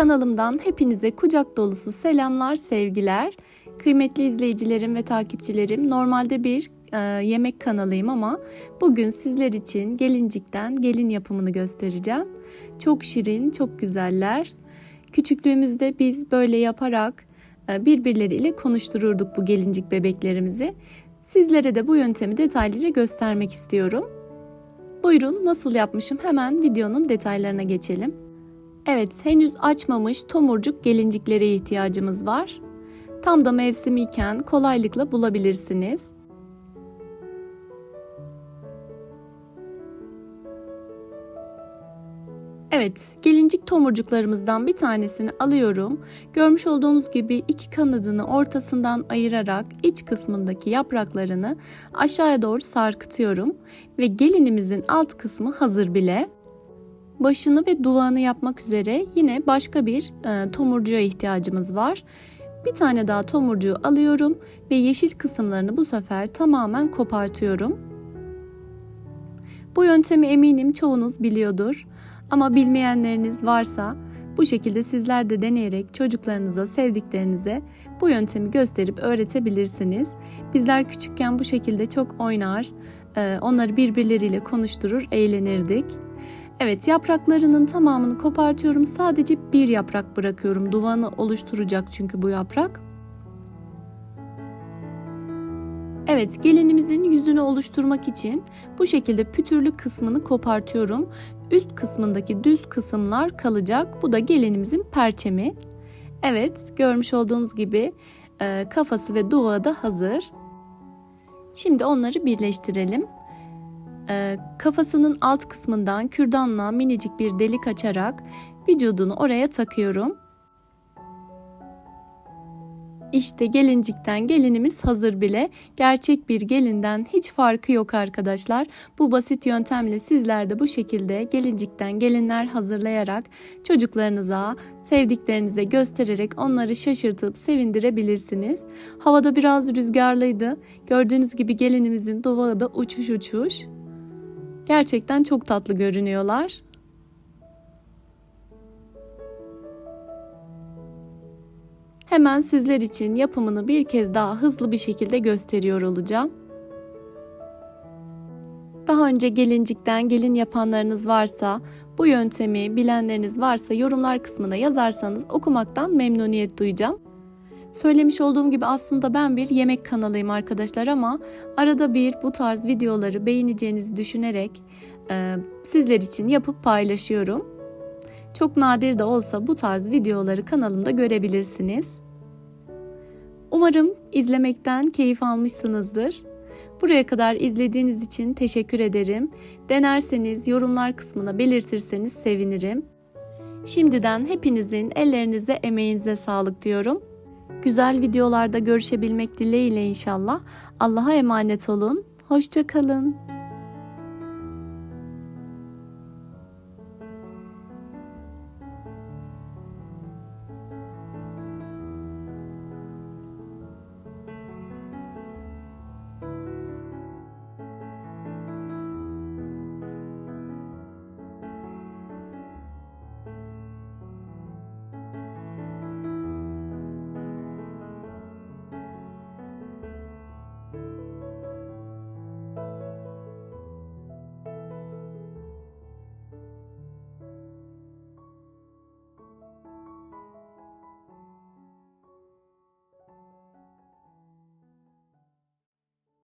Kanalımdan hepinize kucak dolusu selamlar, sevgiler. Kıymetli izleyicilerim ve takipçilerim, normalde bir e, yemek kanalıyım ama bugün sizler için gelincikten gelin yapımını göstereceğim. Çok şirin, çok güzeller. Küçüklüğümüzde biz böyle yaparak e, birbirleriyle konuştururduk bu gelincik bebeklerimizi. Sizlere de bu yöntemi detaylıca göstermek istiyorum. Buyurun nasıl yapmışım hemen videonun detaylarına geçelim. Evet, henüz açmamış tomurcuk gelinciklere ihtiyacımız var. Tam da mevsimiyken kolaylıkla bulabilirsiniz. Evet, gelincik tomurcuklarımızdan bir tanesini alıyorum. Görmüş olduğunuz gibi iki kanadını ortasından ayırarak iç kısmındaki yapraklarını aşağıya doğru sarkıtıyorum ve gelinimizin alt kısmı hazır bile. Başını ve duvağını yapmak üzere yine başka bir e, tomurcuğa ihtiyacımız var. Bir tane daha tomurcuğu alıyorum ve yeşil kısımlarını bu sefer tamamen kopartıyorum. Bu yöntemi eminim çoğunuz biliyordur. Ama bilmeyenleriniz varsa bu şekilde sizler de deneyerek çocuklarınıza, sevdiklerinize bu yöntemi gösterip öğretebilirsiniz. Bizler küçükken bu şekilde çok oynar, e, onları birbirleriyle konuşturur, eğlenirdik. Evet yapraklarının tamamını kopartıyorum. Sadece bir yaprak bırakıyorum. Duvanı oluşturacak çünkü bu yaprak. Evet gelinimizin yüzünü oluşturmak için bu şekilde pütürlü kısmını kopartıyorum. Üst kısmındaki düz kısımlar kalacak. Bu da gelinimizin perçemi. Evet görmüş olduğunuz gibi e, kafası ve duvağı da hazır. Şimdi onları birleştirelim. E, kafasının alt kısmından kürdanla minicik bir delik açarak vücudunu oraya takıyorum. İşte gelincikten gelinimiz hazır bile. Gerçek bir gelinden hiç farkı yok arkadaşlar. Bu basit yöntemle sizler de bu şekilde gelincikten gelinler hazırlayarak çocuklarınıza, sevdiklerinize göstererek onları şaşırtıp sevindirebilirsiniz. Havada biraz rüzgarlıydı. Gördüğünüz gibi gelinimizin duvağı da uçuş uçuş. Gerçekten çok tatlı görünüyorlar. Hemen sizler için yapımını bir kez daha hızlı bir şekilde gösteriyor olacağım. Daha önce gelincikten gelin yapanlarınız varsa, bu yöntemi bilenleriniz varsa yorumlar kısmına yazarsanız okumaktan memnuniyet duyacağım. Söylemiş olduğum gibi aslında ben bir yemek kanalıyım arkadaşlar ama arada bir bu tarz videoları beğeneceğinizi düşünerek e, sizler için yapıp paylaşıyorum. Çok nadir de olsa bu tarz videoları kanalımda görebilirsiniz. Umarım izlemekten keyif almışsınızdır. Buraya kadar izlediğiniz için teşekkür ederim. Denerseniz yorumlar kısmına belirtirseniz sevinirim. Şimdiden hepinizin ellerinize emeğinize sağlık diyorum. Güzel videolarda görüşebilmek dileğiyle inşallah. Allah'a emanet olun. Hoşçakalın.